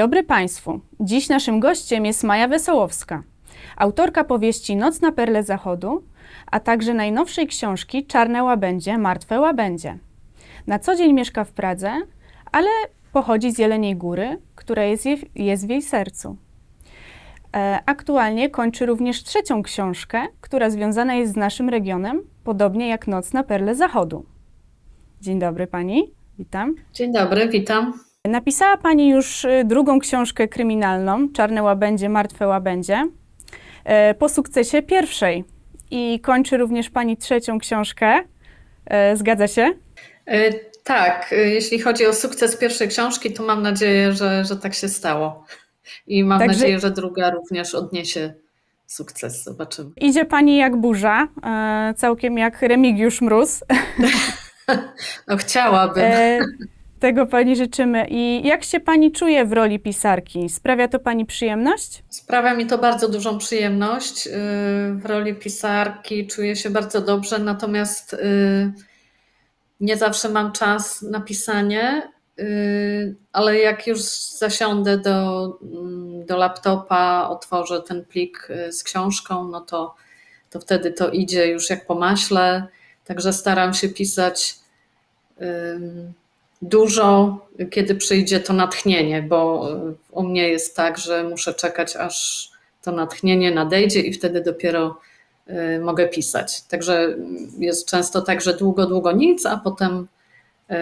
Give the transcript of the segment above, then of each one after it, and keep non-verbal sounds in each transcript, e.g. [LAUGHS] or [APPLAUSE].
Dobry Państwu. Dziś naszym gościem jest Maja Wesołowska, autorka powieści Noc na perle zachodu, a także najnowszej książki Czarne łabędzie, martwe łabędzie. Na co dzień mieszka w Pradze, ale pochodzi z Jeleniej Góry, która jest, jej, jest w jej sercu. E, aktualnie kończy również trzecią książkę, która związana jest z naszym regionem, podobnie jak Noc na perle zachodu. Dzień dobry Pani, witam. Dzień dobry, witam. Napisała Pani już y, drugą książkę kryminalną, Czarne łabędzie, martwe łabędzie, e, po sukcesie pierwszej. I kończy również Pani trzecią książkę. E, Zgadza się? E, Tak, jeśli chodzi o sukces pierwszej książki, to mam nadzieję, że, że tak się stało. I mam Także- nadzieję, że druga również odniesie sukces. Zobaczymy. Idzie Pani jak burza, całkiem jak Remigiusz Mróz. [LAUGHS] No chciałabym. E, Tego Pani życzymy. I jak się Pani czuje w roli pisarki? Sprawia to Pani przyjemność? Sprawia mi to bardzo dużą przyjemność. y, W roli pisarki czuję się bardzo dobrze, natomiast y, nie zawsze mam czas na pisanie, y, ale jak już zasiądę do, mm, do laptopa, otworzę ten plik z książką, no to, to wtedy to idzie już jak po maśle. Także staram się pisać dużo, kiedy przyjdzie to natchnienie, bo y, u mnie jest tak, że muszę czekać, aż to natchnienie nadejdzie i wtedy dopiero y, mogę pisać. Także jest często tak, że długo, długo nic, a potem y,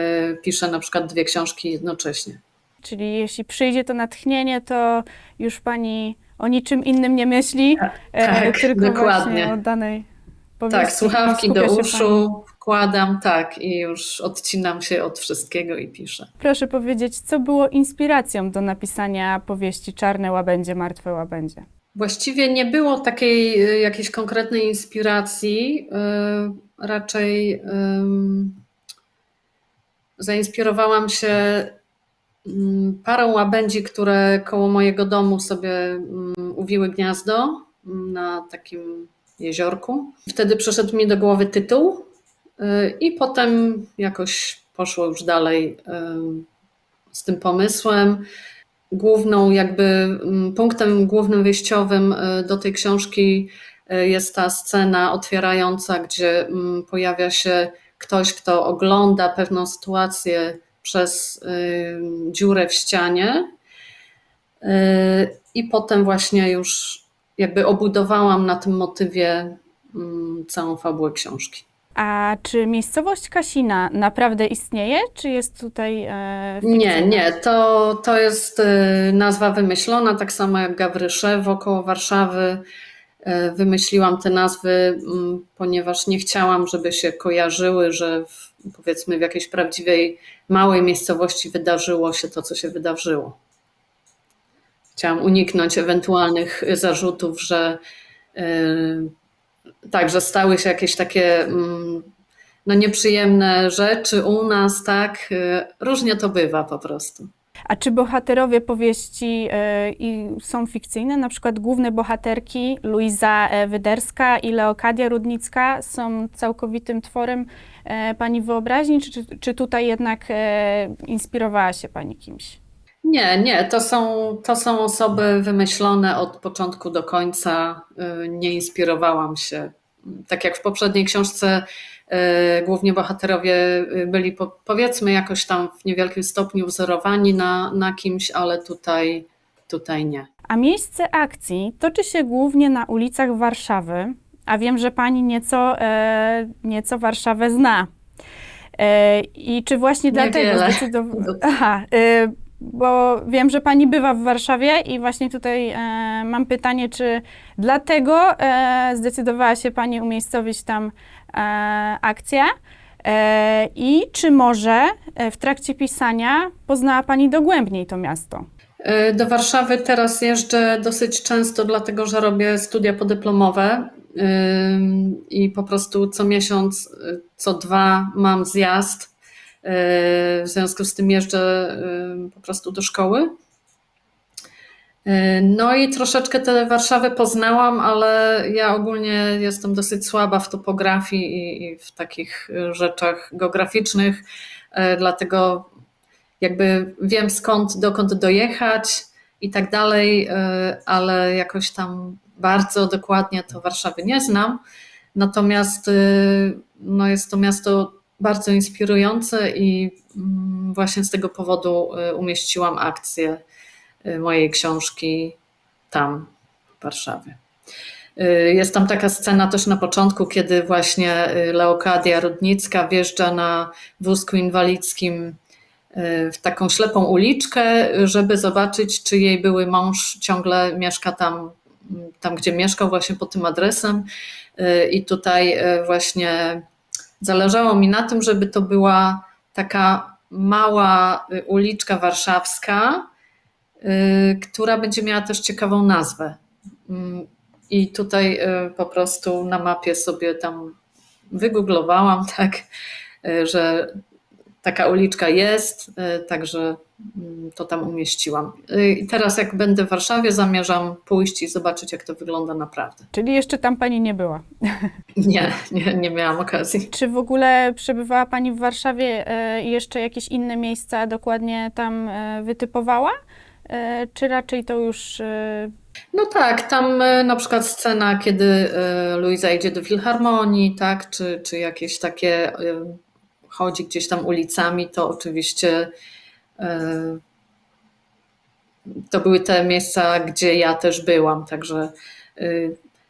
piszę na przykład dwie książki jednocześnie. Czyli jeśli przyjdzie to natchnienie, to już Pani o niczym innym nie myśli, e, tak, tylko dokładnie. właśnie o danej powieści. Tak, słuchawki Skupia do uszu wkładam, tak, i już odcinam się od wszystkiego i piszę. Proszę powiedzieć, co było inspiracją do napisania powieści Czarne łabędzie, martwe łabędzie? Właściwie nie było takiej y, jakiejś konkretnej inspiracji. y, Raczej zainspirowałam się parą łabędzi, które koło mojego domu sobie uwiły gniazdo na takim jeziorku. Wtedy przyszedł mi do głowy tytuł i potem jakoś poszło już dalej z tym pomysłem główną, jakby punktem głównym wyjściowym y, do tej książki y, jest ta scena otwierająca, gdzie pojawia się ktoś, kto ogląda pewną sytuację przez y, dziurę w ścianie. I potem właśnie już jakby obudowałam na tym motywie całą fabułę książki. A czy miejscowość Kasina naprawdę istnieje, czy jest tutaj e, Nie, nie, to, to jest y, nazwa wymyślona, tak samo jak Gawryszewo koło Warszawy. Y, Wymyśliłam te nazwy, mm, ponieważ nie chciałam, żeby się kojarzyły, że w, powiedzmy w jakiejś prawdziwej małej miejscowości wydarzyło się to, co się wydarzyło. Chciałam uniknąć ewentualnych zarzutów, że y, tak, że stały się jakieś takie mm, no, nieprzyjemne rzeczy u nas, tak. y, Różnie to bywa po prostu. A czy bohaterowie powieści i są fikcyjne? Na przykład główne bohaterki Luiza e, Wyderska i Leokadia Rudnicka są całkowitym tworem e, Pani wyobraźni, czy, czy, tutaj jednak e, inspirowała się Pani kimś? Nie, nie, to są, to są osoby wymyślone od początku do końca. y, Nie inspirowałam się. Tak jak w poprzedniej książce, y, głównie bohaterowie y, byli po, powiedzmy jakoś tam w niewielkim stopniu wzorowani na, na kimś, ale tutaj, tutaj nie. A miejsce akcji toczy się głównie na ulicach Warszawy, a wiem, że Pani nieco, e, nieco Warszawę zna. E, I czy właśnie dlatego zdecydowała... [LAUGHS] Aha, e, bo wiem, że Pani bywa w Warszawie i właśnie tutaj e, mam pytanie, czy dlatego e, zdecydowała się Pani umiejscowić tam e, akcję? E, I czy może e, w trakcie pisania poznała Pani dogłębniej to miasto? Y, Do Warszawy teraz jeżdżę dosyć często, dlatego że robię studia podyplomowe i po prostu co miesiąc, y, co dwa mam zjazd. Y, W związku z tym jeżdżę y, po prostu do szkoły. Y, No i troszeczkę tę Warszawę poznałam, ale ja ogólnie jestem dosyć słaba w topografii i, i w takich rzeczach geograficznych, dlatego jakby wiem skąd, dokąd dojechać i tak dalej, ale jakoś tam bardzo dokładnie to Warszawy nie znam. Natomiast no jest to miasto bardzo inspirujące i mm, właśnie z tego powodu umieściłam akcję mojej książki tam, w Warszawie. Y, jest tam taka scena też na początku, kiedy właśnie y, Leokadia Rudnicka wjeżdża na wózku inwalidzkim y, w taką ślepą uliczkę, żeby zobaczyć, czy jej były mąż ciągle mieszka tam, tam gdzie mieszkał, właśnie pod tym adresem. I tutaj właśnie zależało mi na tym, żeby to była taka mała uliczka warszawska, która będzie miała też ciekawą nazwę. Mm, i tutaj e, po prostu na mapie sobie tam wygooglowałam, [LAUGHS] tak, że taka uliczka jest, e, także mm, to tam umieściłam. I teraz, jak będę w Warszawie, zamierzam pójść i zobaczyć, jak to wygląda naprawdę. Czyli jeszcze tam pani nie była? [LAUGHS] Nie, nie, nie miałam okazji. Czy w ogóle przebywała pani w Warszawie i jeszcze jakieś inne miejsca dokładnie tam wytypowała? Czy raczej to już no tak, tam na przykład scena, kiedy Luisa idzie do filharmonii, tak, czy, czy jakieś takie chodzi gdzieś tam ulicami, to oczywiście to były te miejsca, gdzie ja też byłam, także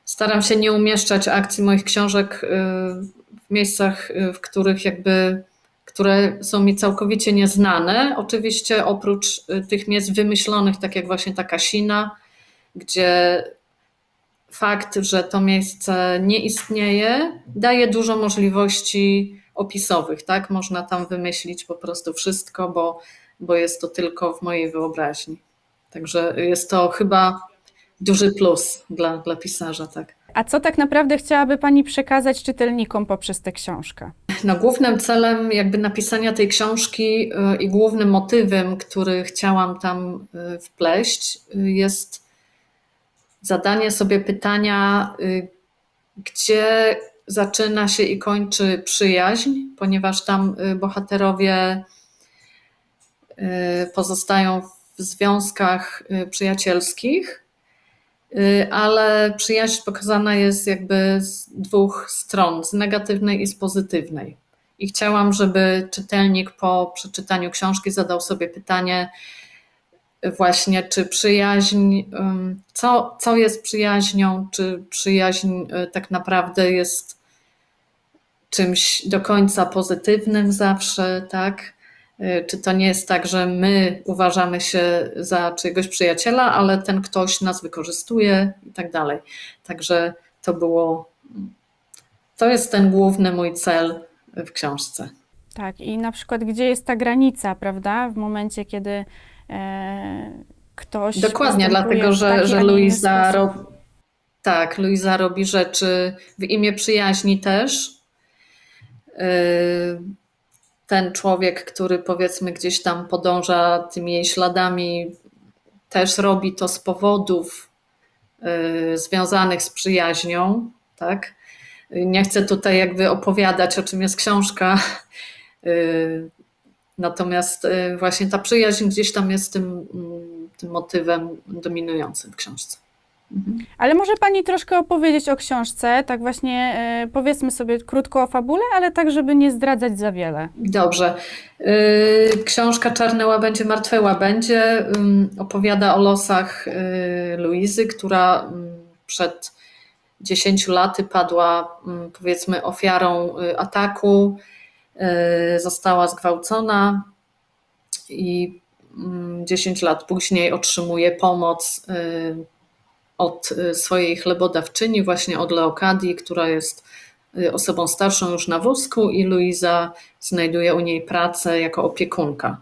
staram się nie umieszczać akcji moich książek w miejscach, w których jakby, które są mi całkowicie nieznane. Oczywiście oprócz tych miejsc wymyślonych, tak jak właśnie ta Kasina, gdzie fakt, że to miejsce nie istnieje, daje dużo możliwości opisowych, tak? Można tam wymyślić po prostu wszystko, bo, bo jest to tylko w mojej wyobraźni. Także jest to chyba duży plus dla, dla pisarza, tak. A co tak naprawdę chciałaby Pani przekazać czytelnikom poprzez tę książkę? No, głównym celem jakby napisania tej książki y, i głównym motywem, który chciałam tam y, wpleść, y, jest zadanie sobie pytania, gdzie zaczyna się i kończy przyjaźń, ponieważ tam y, bohaterowie y, pozostają w związkach przyjacielskich, ale przyjaźń pokazana jest jakby z dwóch stron, z negatywnej i z pozytywnej. I chciałam, żeby czytelnik po przeczytaniu książki zadał sobie pytanie, właśnie, czy przyjaźń, co, co jest przyjaźnią, czy przyjaźń y, tak naprawdę jest czymś do końca pozytywnym zawsze, tak? Y, czy to nie jest tak, że my uważamy się za czyjegoś przyjaciela, ale ten ktoś nas wykorzystuje i tak dalej. Także to było, to jest ten główny mój cel w książce. Tak, i na przykład, gdzie jest ta granica, prawda? W momencie, kiedy E, ktoś. Dokładnie, dlatego że, że Luisa robi. Tak, Luisa robi rzeczy w imię przyjaźni też. E, ten człowiek, który powiedzmy gdzieś tam podąża tymi jej śladami, też robi to z powodów e, związanych z przyjaźnią, tak? Nie chcę tutaj jakby opowiadać, o czym jest książka, Natomiast y, właśnie ta przyjaźń gdzieś tam jest tym, mm, tym motywem dominującym w książce. Mhm. Ale może Pani troszkę opowiedzieć o książce, tak właśnie y, powiedzmy sobie krótko o fabule, ale tak, żeby nie zdradzać za wiele. Dobrze. Y, książka Czarne łabędzie, martwe łabędzie opowiada o losach Luizy, która przed 10 laty padła powiedzmy ofiarą ataku E, została zgwałcona i 10 mm, lat później otrzymuje pomoc e, od e, swojej chlebodawczyni, właśnie od Leokadii, która jest osobą starszą już na wózku i Luiza znajduje u niej pracę jako opiekunka.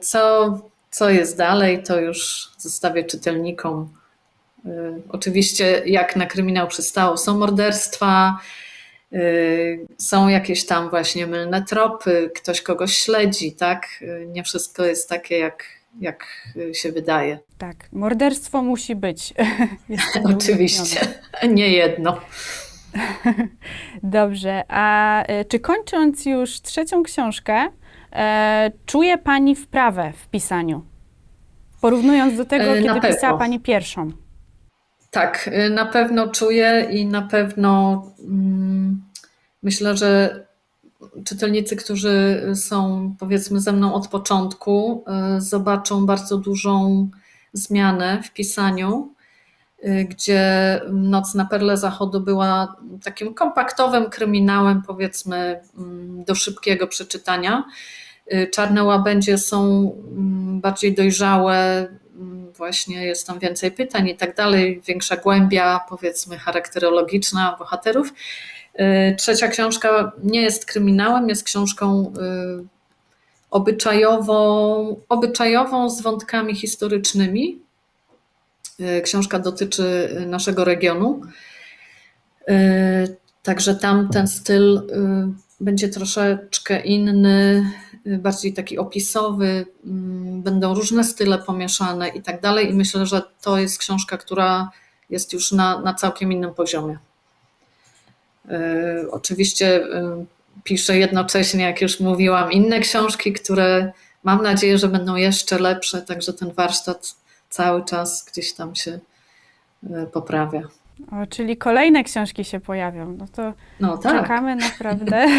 Co, co jest dalej, to już zostawię czytelnikom. Oczywiście, jak na kryminał przystało, są morderstwa, Y, są jakieś tam właśnie mylne tropy, ktoś kogoś śledzi, tak? Y, nie wszystko jest takie, jak, jak się wydaje. Tak, morderstwo musi być. [LAUGHS] [LAUGHS] Oczywiście, nie jedno. [LAUGHS] Dobrze, a y, czy kończąc już trzecią książkę, e, czuje Pani wprawę w pisaniu? Porównując do tego, E, kiedy pewno. pisała Pani pierwszą. Tak, y, na pewno czuję i na pewno mm, myślę, że czytelnicy, którzy są powiedzmy ze mną od początku, y, zobaczą bardzo dużą zmianę w pisaniu, y, gdzie Noc na Perle Zachodu była takim kompaktowym kryminałem, powiedzmy, mm, do szybkiego przeczytania. Y, Czarne łabędzie są mm, bardziej dojrzałe, mm, właśnie jest tam więcej pytań i tak dalej, większa głębia, powiedzmy, charakterologiczna bohaterów. Y, Trzecia książka nie jest kryminałem, jest książką y, obyczajową, obyczajową z wątkami historycznymi. Y, Książka dotyczy naszego regionu. Także tam ten styl będzie troszeczkę inny, bardziej taki opisowy, mm, będą różne style pomieszane i tak dalej. I myślę, że to jest książka, która jest już na, na całkiem innym poziomie. Y, Oczywiście y, piszę jednocześnie, jak już mówiłam, inne książki, które mam nadzieję, że będą jeszcze lepsze, także ten warsztat cały czas gdzieś tam się y, poprawia. O, czyli kolejne książki się pojawią. No to No tak. czekamy naprawdę. [LAUGHS]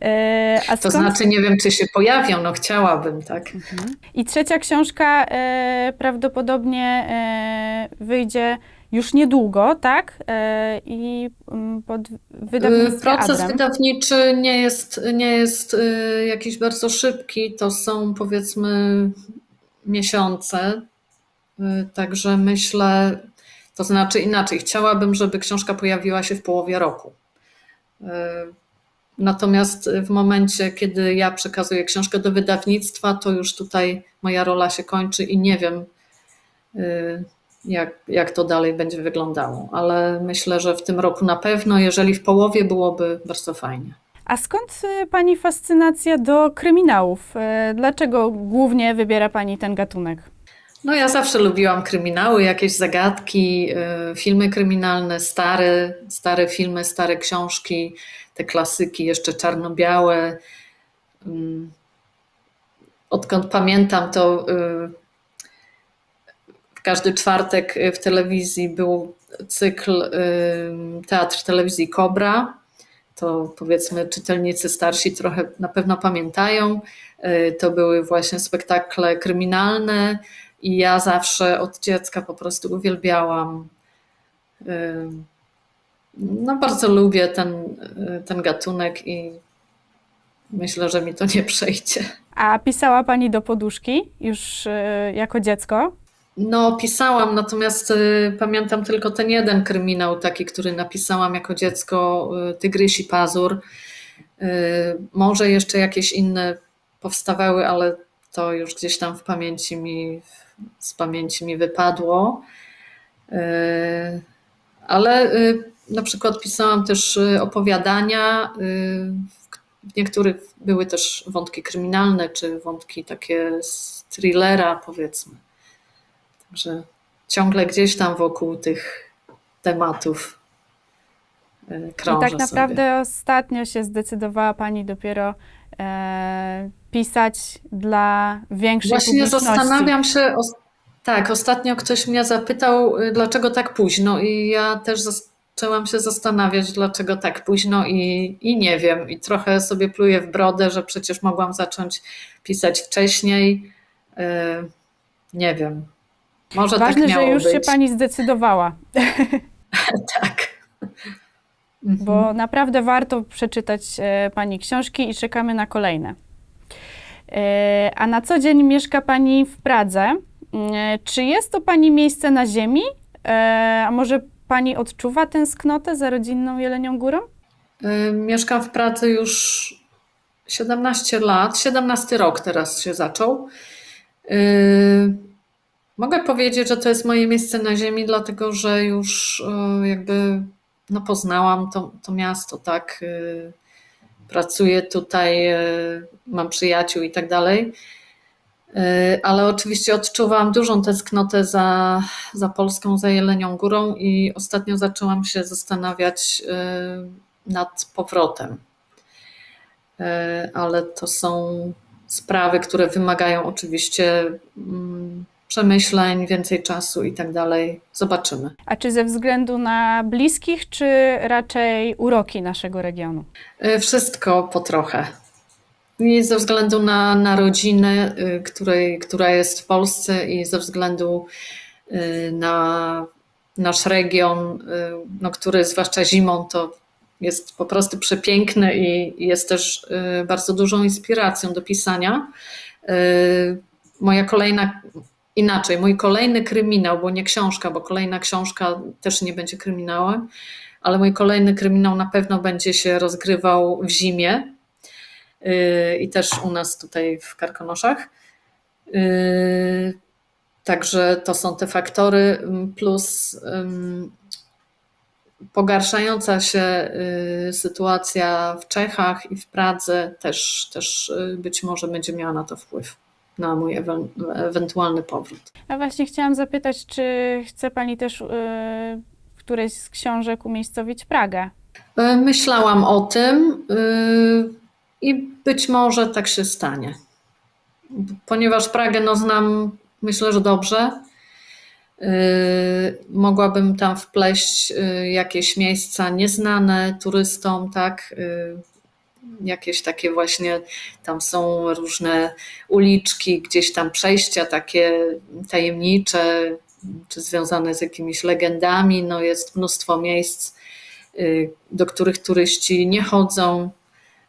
E, To znaczy, nie wiem, czy się pojawią, no chciałabym, tak. I trzecia książka e, prawdopodobnie e, wyjdzie już niedługo, tak? E, I mm, pod wydawnictwem Proces Adrem. wydawniczy nie jest, nie jest y, jakiś bardzo szybki, to są powiedzmy miesiące, Y, także myślę, to znaczy inaczej, chciałabym, żeby książka pojawiła się w połowie roku. Y, Natomiast w momencie, kiedy ja przekazuję książkę do wydawnictwa, to już tutaj moja rola się kończy i nie wiem, y, jak, jak to dalej będzie wyglądało. Ale myślę, że w tym roku na pewno, jeżeli w połowie byłoby bardzo fajnie. A skąd e, Pani fascynacja do kryminałów? E, Dlaczego głównie wybiera Pani ten gatunek? No ja zawsze lubiłam kryminały, jakieś zagadki, y, filmy kryminalne, stare, stare filmy, stare książki, te klasyki jeszcze czarno-białe. Ym, Odkąd pamiętam, to y, każdy czwartek y, w telewizji był cykl y, Teatr Telewizji Kobra. To powiedzmy czytelnicy starsi trochę na pewno pamiętają. Y, To były właśnie spektakle kryminalne i ja zawsze od dziecka po prostu uwielbiałam. No, bardzo lubię ten, ten gatunek i myślę, że mi to nie przejdzie. A pisała Pani do poduszki już jako dziecko? No, pisałam, natomiast y, pamiętam tylko ten jeden kryminał, taki, który napisałam jako dziecko, y, Tygrysi Pazur. Y, może jeszcze jakieś inne powstawały, ale to już gdzieś tam w pamięci mi, z pamięci mi wypadło. Y, ale y, na przykład pisałam też y, opowiadania. y, W niektórych były też wątki kryminalne, czy wątki takie z thrillera, powiedzmy. Także ciągle gdzieś tam wokół tych tematów I krążę tak naprawdę sobie. ostatnio się zdecydowała Pani dopiero e, pisać dla większej Właśnie publiczności. zastanawiam się, tak, ostatnio ktoś mnie zapytał, y, dlaczego tak późno i ja też zaczęłam się zastanawiać, dlaczego tak późno i, i nie wiem. I trochę sobie pluję w brodę, że przecież mogłam zacząć pisać wcześniej. Y, Nie wiem. Może Ważne, tak miało że już być. się Pani zdecydowała, [LAUGHS] Tak. bo naprawdę warto przeczytać e, Pani książki i czekamy na kolejne. E, a na co dzień mieszka Pani w Pradze. E, czy jest to Pani miejsce na ziemi? A może Pani odczuwa tęsknotę za rodzinną Jelenią Górą? Mieszkam w Pradze już 17 lat, 17 rok teraz się zaczął. Mogę powiedzieć, że to jest moje miejsce na ziemi, dlatego że już y, jakby no, poznałam to, to miasto, tak. y, Pracuję tutaj, y, mam przyjaciół i tak dalej. Ale oczywiście odczuwam dużą tęsknotę za, za Polską, za Jelenią Górą i ostatnio zaczęłam się zastanawiać nad powrotem. e, ale to są sprawy, które wymagają oczywiście mm, przemyśleń, więcej czasu i tak dalej. Zobaczymy. A czy ze względu na bliskich, czy raczej uroki naszego regionu? E, Wszystko po trochę. I ze względu na, na rodzinę, y, której, która jest w Polsce i ze względu y, na nasz region, y, no, który zwłaszcza zimą to jest po prostu przepiękny i jest też y, bardzo dużą inspiracją do pisania. Y, Moja kolejna, inaczej, mój kolejny kryminał, bo nie książka, bo kolejna książka też nie będzie kryminałem, ale mój kolejny kryminał na pewno będzie się rozgrywał w zimie y, i też u nas tutaj w Karkonoszach. Y, Także to są te faktory, mm, plus ym, pogarszająca się y, sytuacja w Czechach i w Pradze też, też y, być może będzie miała na to wpływ, na mój ewen- ewentualny powrót. A właśnie chciałam zapytać, czy chce Pani też y, w którejś z książek umiejscowić Pragę? Y, Myślałam o tym y, i być może tak się stanie. Ponieważ Pragę no, znam, myślę, że dobrze. y, Mogłabym tam wpleść y, jakieś miejsca nieznane turystom, tak? y, Jakieś takie właśnie, tam są różne uliczki, gdzieś tam przejścia takie tajemnicze, czy związane z jakimiś legendami. No jest mnóstwo miejsc, y, do których turyści nie chodzą.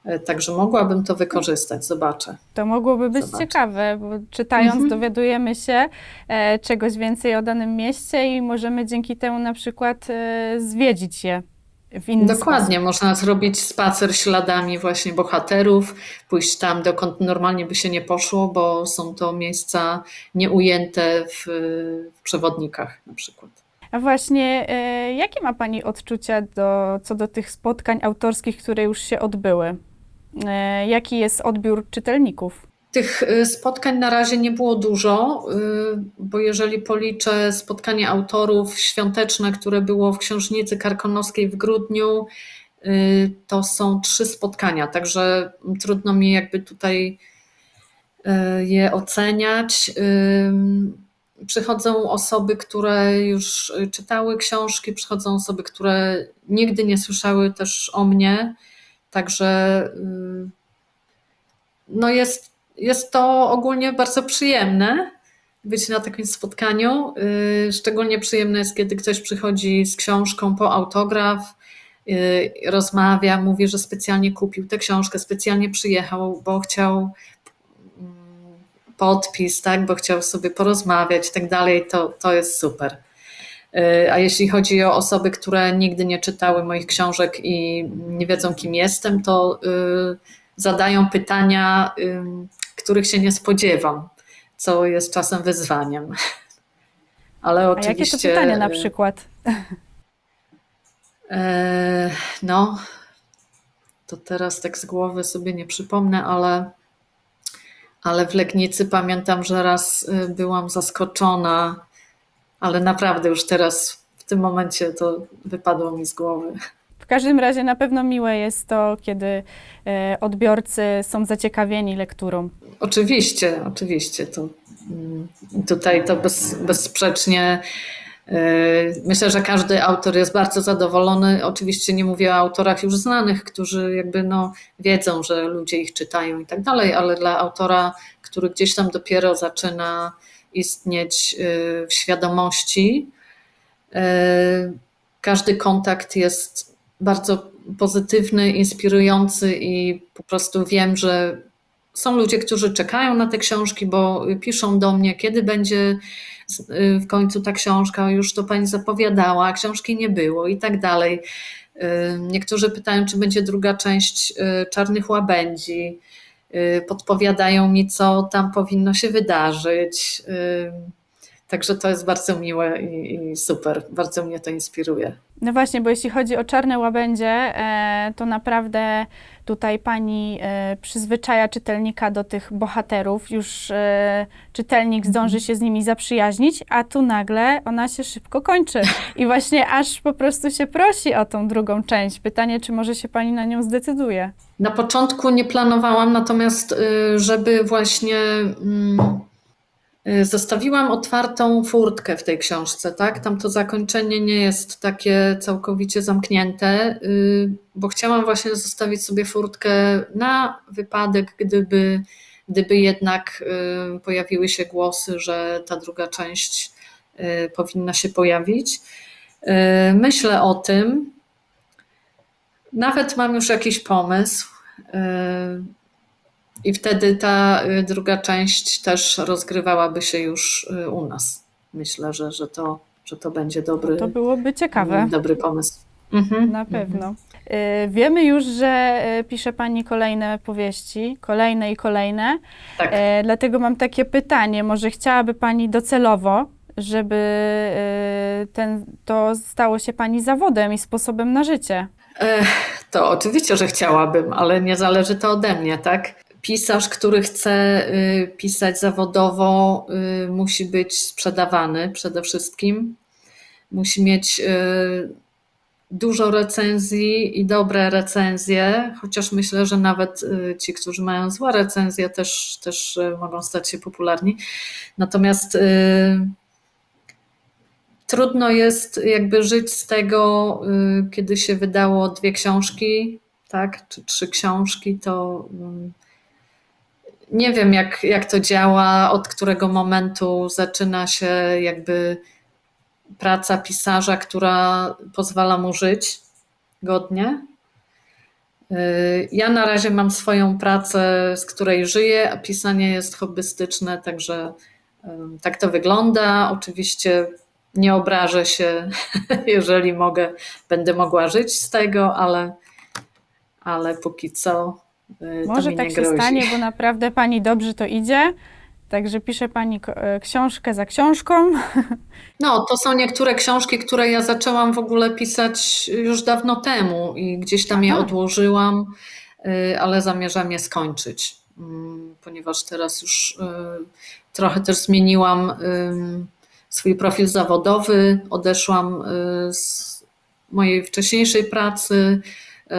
Y, Także mogłabym to wykorzystać, zobaczę. To mogłoby być Zobaczę. ciekawe, bo czytając Mhm. dowiadujemy się e, czegoś więcej o danym mieście i możemy dzięki temu na przykład e, zwiedzić je w inny Dokładnie, można zrobić spacer śladami właśnie bohaterów, pójść tam, dokąd normalnie by się nie poszło, bo są to miejsca nieujęte w, w przewodnikach na przykład. sposób. A właśnie, e, jakie ma Pani odczucia do, co do tych spotkań autorskich, które już się odbyły? E, jaki jest odbiór czytelników? Tych y, spotkań na razie nie było dużo, y, bo jeżeli policzę spotkanie autorów świąteczne, które było w Książnicy Karkonoskiej w grudniu, y, to są trzy spotkania, także trudno mi jakby tutaj je oceniać. Przychodzą osoby, które już czytały książki, przychodzą osoby, które nigdy nie słyszały też o mnie, także no jest jest to ogólnie bardzo przyjemne być na takim spotkaniu. Yy, Szczególnie przyjemne jest, kiedy ktoś przychodzi z książką po autograf, yy, rozmawia, mówi, że specjalnie kupił tę książkę, specjalnie przyjechał, bo chciał mm, podpis, tak, bo chciał sobie porozmawiać i tak dalej. To, to jest super. Yy, A jeśli chodzi o osoby, które nigdy nie czytały moich książek i nie wiedzą, kim jestem, to zadają pytania, których się nie spodziewam, co jest czasem wyzwaniem. [LAUGHS] Ale A oczywiście. jakie to pytania na y, przykład? e, No, to teraz tak z głowy sobie nie przypomnę, ale, ale w Legnicy pamiętam, że raz y, byłam zaskoczona, ale naprawdę już teraz w tym momencie to wypadło mi z głowy. W każdym razie na pewno miłe jest to, kiedy e, odbiorcy są zaciekawieni lekturą. Oczywiście, oczywiście. To, mm, tutaj to bez, bezsprzecznie. yy, Myślę, że każdy autor jest bardzo zadowolony. Oczywiście nie mówię o autorach już znanych, którzy jakby no wiedzą, że ludzie ich czytają i tak dalej, ale dla autora, który gdzieś tam dopiero zaczyna istnieć yy, w świadomości, każdy kontakt jest bardzo pozytywny, inspirujący i po prostu wiem, że są ludzie, którzy czekają na te książki, bo piszą do mnie, kiedy będzie y, w końcu ta książka, już to pani zapowiadała, książki nie było i tak dalej. Y, Niektórzy pytają, czy będzie druga część y, Czarnych Łabędzi. Podpowiadają mi, co tam powinno się wydarzyć. Także to jest bardzo miłe i, i super. Bardzo mnie to inspiruje. No właśnie, bo jeśli chodzi o czarne łabędzie, e, to naprawdę tutaj pani e, przyzwyczaja czytelnika do tych bohaterów. Już e, czytelnik zdąży się z nimi zaprzyjaźnić, a tu nagle ona się szybko kończy. I właśnie aż po prostu się prosi o tą drugą część. Pytanie, czy może się pani na nią zdecyduje? Na początku nie planowałam, natomiast y, żeby właśnie mm, zostawiłam otwartą furtkę w tej książce, tak? Tam to zakończenie nie jest takie całkowicie zamknięte, y, bo chciałam właśnie zostawić sobie furtkę na wypadek, gdyby, gdyby jednak y, pojawiły się głosy, że ta druga część y, powinna się pojawić. Myślę o tym, nawet mam już jakiś pomysł. I wtedy ta yy, druga część też rozgrywałaby się już yy, u nas. Myślę, że, że, to, że to będzie dobry, To byłoby ciekawe. yy, dobry pomysł. Mhm, Na mhm. pewno. Wiemy już, że pisze Pani kolejne powieści, kolejne i kolejne. Tak. Dlatego mam takie pytanie, może chciałaby Pani docelowo, żeby ten, to stało się Pani zawodem i sposobem na życie? To oczywiście, że chciałabym, ale nie zależy to ode mnie, tak? Pisarz, który chce y, pisać zawodowo, y, musi być sprzedawany przede wszystkim. Musi mieć y, dużo recenzji i dobre recenzje, chociaż myślę, że nawet ci, którzy mają złe recenzje, też, też mogą stać się popularni. Natomiast trudno jest jakby żyć z tego, kiedy się wydało dwie książki, tak, czy trzy książki, to mm, nie wiem, jak, jak to działa, od którego momentu zaczyna się jakby praca pisarza, która pozwala mu żyć godnie. Y, Ja na razie mam swoją pracę, z której żyję, a pisanie jest hobbystyczne, także tak to wygląda. Oczywiście nie obrażę się, [LAUGHS] jeżeli mogę, będę mogła żyć z tego, ale, ale póki co Może mi tak się grozi. stanie, bo naprawdę Pani dobrze to idzie. Także pisze Pani e, książkę za książką. [LAUGHS] No, to są niektóre książki, które ja zaczęłam w ogóle pisać już dawno temu i gdzieś tam je Aha. odłożyłam, y, ale zamierzam je skończyć, mm, ponieważ teraz już y, trochę też zmieniłam swój profil zawodowy, odeszłam y, z mojej wcześniejszej pracy. Y,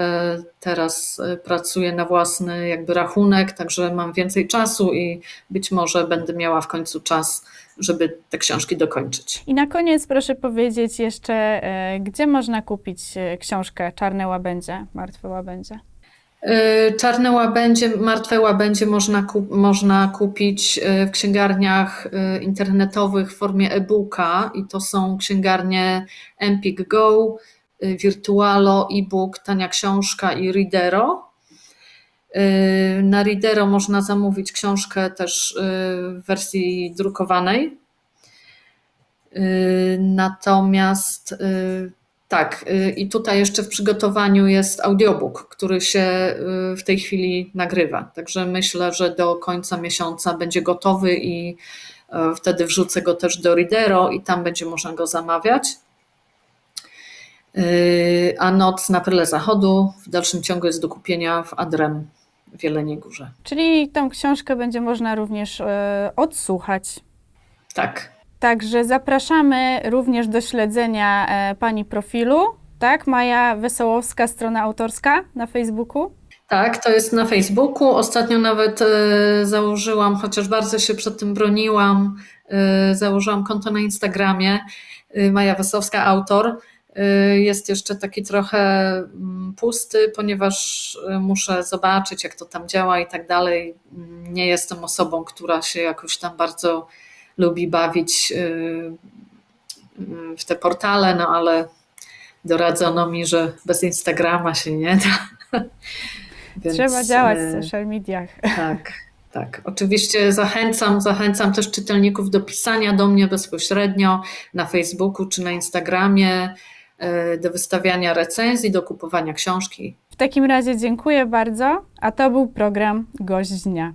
Teraz y, pracuję na własny jakby rachunek, także mam więcej czasu i być może będę miała w końcu czas, żeby te książki dokończyć. I na koniec proszę powiedzieć jeszcze, e, gdzie można kupić e, książkę Czarne łabędzie, Martwe łabędzie? Czarne łabędzie, martwe łabędzie można, kup, można kupić w księgarniach internetowych w formie e-booka i to są księgarnie Empik Go, Virtualo, e-book, Tania Książka i Readero. Y, Na Readero można zamówić książkę też y, w wersji drukowanej. Y, Natomiast y, tak, y, i tutaj jeszcze w przygotowaniu jest audiobook, który się y, w tej chwili nagrywa. Także myślę, że do końca miesiąca będzie gotowy i y, wtedy wrzucę go też do Readero i tam będzie można go zamawiać. Y, A Noc na Pryle Zachodu w dalszym ciągu jest do kupienia w Adrem w Jeleniej Górze. Czyli tą książkę będzie można również e, odsłuchać. Tak, Także zapraszamy również do śledzenia e, Pani profilu, tak? Maja Wesołowska, strona autorska na Facebooku. Tak, to jest na Facebooku. Ostatnio nawet e, założyłam, chociaż bardzo się przed tym broniłam, założyłam konto na Instagramie. Maja Wesowska, autor. E, Jest jeszcze taki trochę mm, pusty, ponieważ e, muszę zobaczyć, jak to tam działa i tak dalej. Nie jestem osobą, która się jakoś tam bardzo lubi bawić e, w te portale, no ale doradzono mi, że bez Instagrama się nie da. [LAUGHS] Więc, Trzeba działać w social mediach. Tak, tak. Oczywiście zachęcam, zachęcam też czytelników do pisania do mnie bezpośrednio na Facebooku czy na Instagramie, do wystawiania recenzji, do kupowania książki. W takim razie dziękuję bardzo, a to był program Gość Dnia.